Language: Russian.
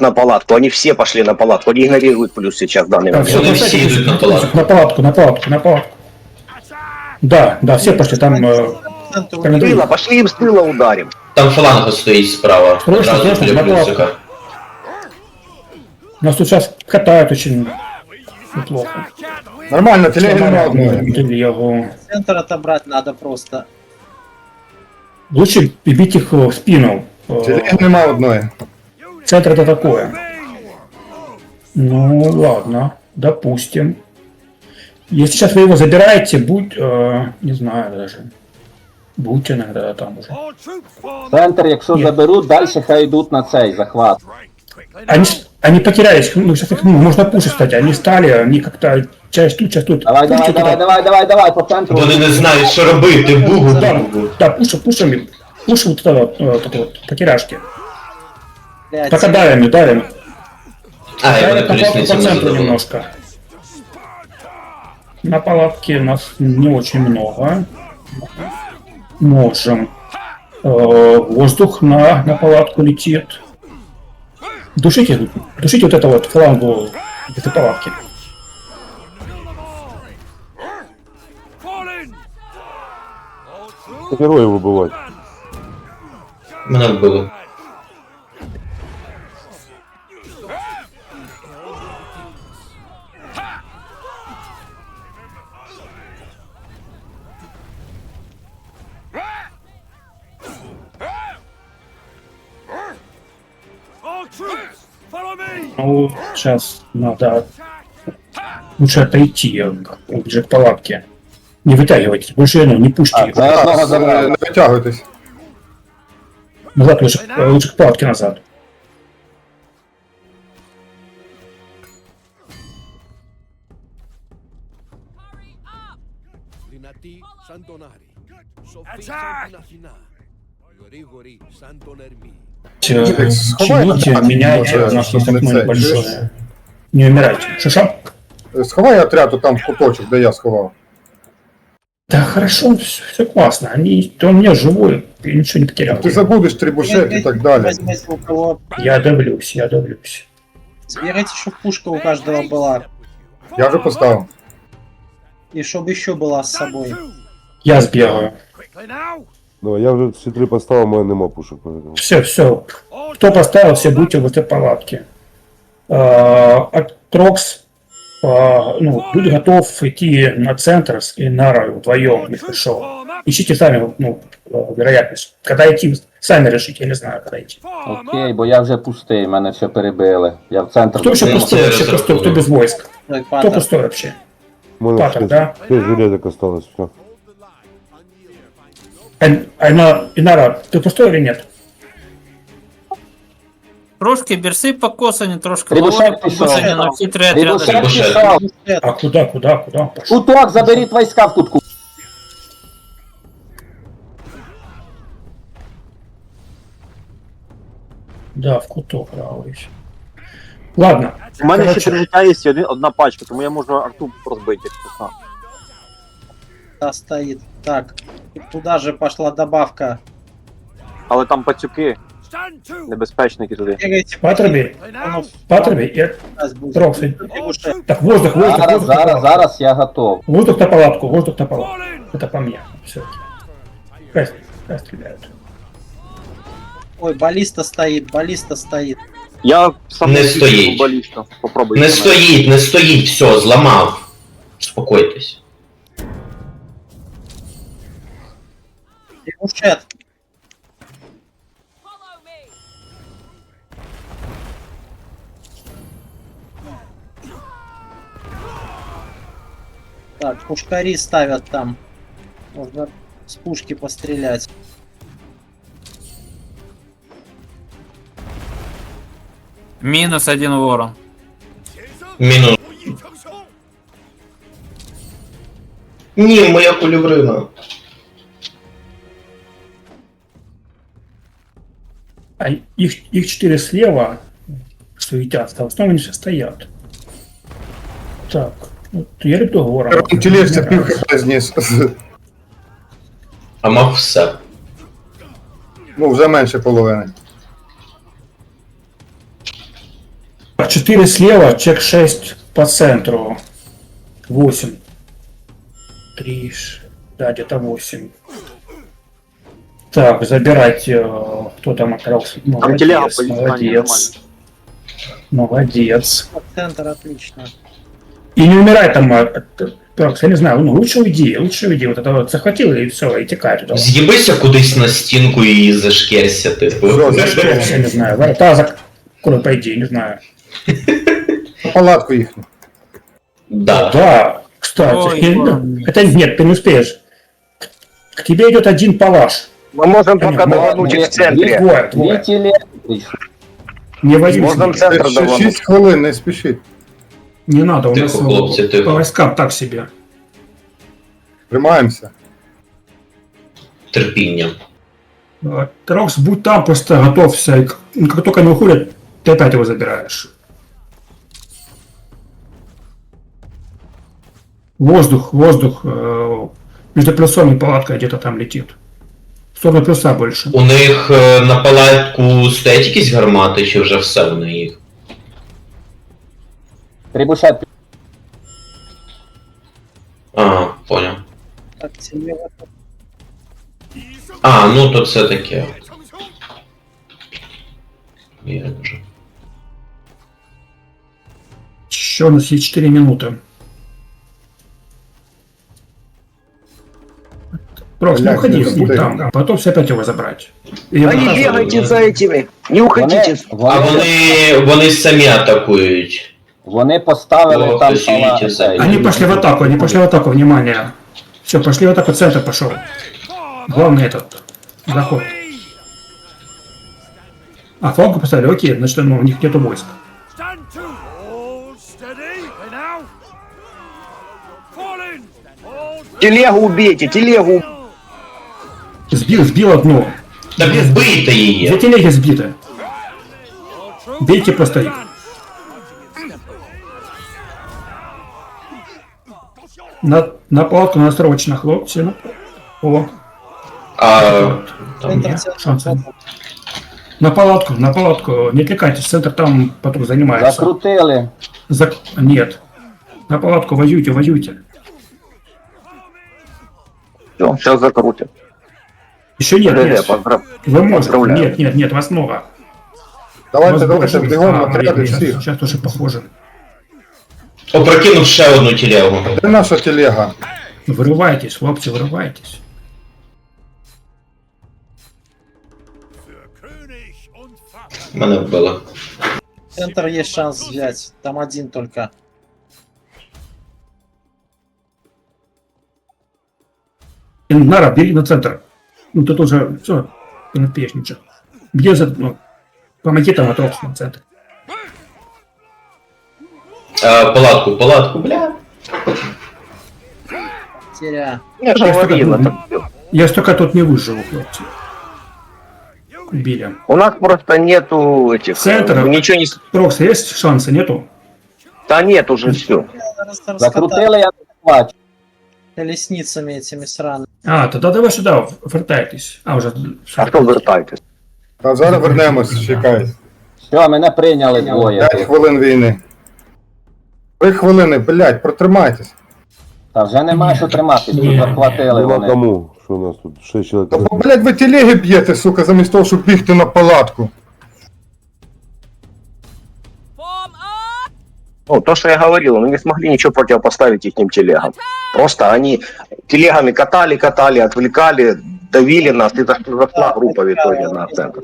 на палатку. Они все пошли на палатку. Они игнорируют плюс сейчас в данный Так, момент. все, Вони всі йдуть на палатку. На палатку, на палатку, на палатку. Да, да, все пошли там. Э, С комендантура. тыла, пошли им с тыла ударим. Там фаланга стоїть справа. Срочно, Одразу срочно, біля на палатку. плюсика. Нас тут сейчас катают очень неплохо. Нормально, телеги нема Ну, одної. телегу. Центр отобрать надо просто. Лучше бить их в спину. Э, Телеги нема одної. Центр это такое. Ну, ладно, допустим. Если сейчас вы его забираете, будь, э, не знаю даже. Будьте иногда там уже. Центр, якщо Ні. заберуть, далі хай йдуть на цей захват. Они, с- они потерялись, ну, сейчас их ну, можно пушить, кстати. Они стали, они как-то часть тут, часть тут. Давай, давай, Пушите давай, туда. давай, давай, давай, по центру. Вони не знають, що робити. Бугу, Да, бугу. да, пушим, пушим, пушим вот это вот, э, вот это вот, потеряшки. Блядь, Пока давим, их, давим. А, я Давим вони по, центру немножко. На палатке нас не очень много. Можем. Э, воздух на, на палатку летит. Душите, душите вот это вот флангу этой палатки. Героїв вибивати. Мене вбили. Ну, сейчас надо лучше отойти э, ближе к палатке. Не вытягивайтесь, больше ну, не пушьте Так, их. зараз одного Так, е, забрали. Не витягуйтесь. Назад лучше, э, лучше к палатке назад. Δυνατοί σαν τον Άρη. Σοφοί σαν την Αθηνά. Γρήγοροι σαν τον Ερμή. Сховай Чините, меняйте, у нас есть не окно небольшое. Не умирайте. Шиша? Е, Сховай отряд там в куточок, де я сховав. Да хорошо, все, классно. Они, то он не живой, я ничего не потерял. Ти забудеш трибушет і так далі. Возьмите у кого. Я давлюсь, я давлюсь. Соберите, чтобы пушка у каждого была. Я вже поставив. И чтобы еще была с собой. Я сбегаю. Давай, я вже всі три поставив, у мене нема пушок. поэтому. Все, все. Кто поставил, все будьте в этой палатке. А, Трокс, а, ну, будь готов идти на центр с Инарой вдвоем, если что. Ищите сами, ну, э, вероятность. Когда идти, сами решите, я не знаю, когда идти. Окей, бо я вже пустий, мене все перебили. Я в центр. Кто еще Ну, пустой, це вообще резерв пустой, кто був. без войск? Ой, Кто Пантер. пустой вообще? У мене Патер, шість- да? шість железок осталось, все. Айн- Айна- Инара, ты пустой или нет? Трошки бірси покосані, трошки Трибушет лаври пішов. покосані, на всі три отряди. Трибушет Трибушет. пішов. А куда, куда, куда? он пошел? Куток, заберіть війська в кутку. Да, в куток правый. Ладно. У мене ще Короче, три життя є і один, одна пачка, тому я можу арту розбити, якщо що. Да, стоит. Так. И туда же пошла добавка. Але там пацюки, небезпечники туди. Бегайте, Патроби, ну, Патроби, я... сейчас будет. Трокс, Трибушет. Так, воздух, воздух, Зараз, воздух на зараз, палатку. зараз я готов. Воздух на палатку, воздух на палатку. Это по мне. Все. Пускай, пускай стреляют. Ой, баллиста стоит, баллиста стоит. Я сам Не не стоїть. балісту. Попробуй. Не стоїть, не стоїть, все, зламав. Спокойтесь. Трибушет. Так, пушкари ставят там. Можно с пушки пострелять. Мінус один ворон. Мінус. Ні, моя куліврина. А их, их четыре слева суетятся, а в основном они все стоят. Так, вот я люблю говором. Тілешся пів хп зніс. А мав все. Ну, вже менше половини. Так, 4 слева, чек 6 по центру. 8. 3, да, где-то 8. Так, забирать, э, кто там оказался. Там телега Молодец, позиционирование молодец. Молодец. Центр отлично. И не умирай там, а, от- так, я не знаю, ну лучше уйди, лучше уйди. Вот это вот захватил и все, и текай туда. З'їбися кудись на стінку і зашкерся, типу. Все, Я не знаю, ворота закрой, пойди, не знаю. На палатку їхню. Да. Да, кстати. Ой, и- ладно. хотя нет, ты не успеешь. К тебе идет один палаш. Мы можем пока Понятно. давануть их в Дві- центре. Двое, Дві двое. тілі прийшли. Не возьми. Можем с ними. центр Ще давануть. 6 хвилин, не спішіть. Не надо, у Тихо, нас хлопці, по тихо. войскам так себе. Тримаємося. Терпіння. Э, Трокс, будь там, просто готовься. И Как как только они уходят, ты опять его забираешь. Воздух, воздух. э, Между плюсом и палаткой где-то там летит. В сторону плюса больше. У них е, на палатку стоять якісь гармати, чи вже все в них? Трибушет А, поняв. Так, телега. А, ну то це таке. Я вже. Еще у нас есть 4 минуты. Просто не Блядь, уходи, не будь успею. там, а потом все опять его забрать. И Да вот не так вот. бегайте за этими. Не уходите. Вони, А вони, вони, вони самі атакують. вони поставили Ох, там ти сала. світі зайде. Они пошли в атаку, они пошли в атаку, внимание. Все, пошли в атаку, центр пошел. Главный этот, заход. А, флангу поставили, окей, значит, ну, у них нету войск. Stand to. All steady. And now. Fall in. All Телегу убейте, телегу. Сбил, сбил одну. Так вбийте Две її. телеги сбиты. Бейте просто их. На, на палатку надо срочно, хлопцы. ну. О, А, там. На палатку, на палатку. Не отвлекайтесь, центр там потом занимается. Закрутили. Зак... Нет. На палатку воюйте, воюйте. Все, сейчас закрутим. Еще нет, ГГ, нет. поздрав- Вы можете. поздравляю. Нет, нет, нет, вас много. Давайте, Вас больше. бігом А, отряди блин, сейчас, сейчас тоже похоже. Опрокинув ще одну телегу. Де наша телега? Вырывайтесь, хлопцы, вырывайтесь. Мене вбили. Центр есть шанс взять. Там один только. Нара, бери на центр. Ну тут уже все, ты ничего. Где за... Ну, помоги там отрок на центр. А, палатку, палатку, бля. Теря. Я же Я говорил, Я столько тут не выживу, хлопцы. Убили. У нас просто нету этих... Центра. э, Ничего не... Трокс, есть шансы? Нету? Да нет, уже все. Закрутили, я не бачу. колесницами этими сраными. А, тогда давай сюда, вертайтесь. А, уже... А что вертайтесь? Та зараз вернемось, чекай. Все, мене прийняли двоє. 5 хвилин війни. 3 хвилини, блядь, протримайтесь. Та вже нема що тримати, Ні. тут захватили Нема вони. кому, що у нас тут 6 чоловік. Та, бо, блядь, ви телеги б'єте, сука, замість того, щоб бігти на палатку. Ну, то, что я говорил, мы не смогли ничего противопоставить их телегам. Просто они телегами катали, катали, отвлекали, давили нас, и заш- зашла группа в итоге на центр.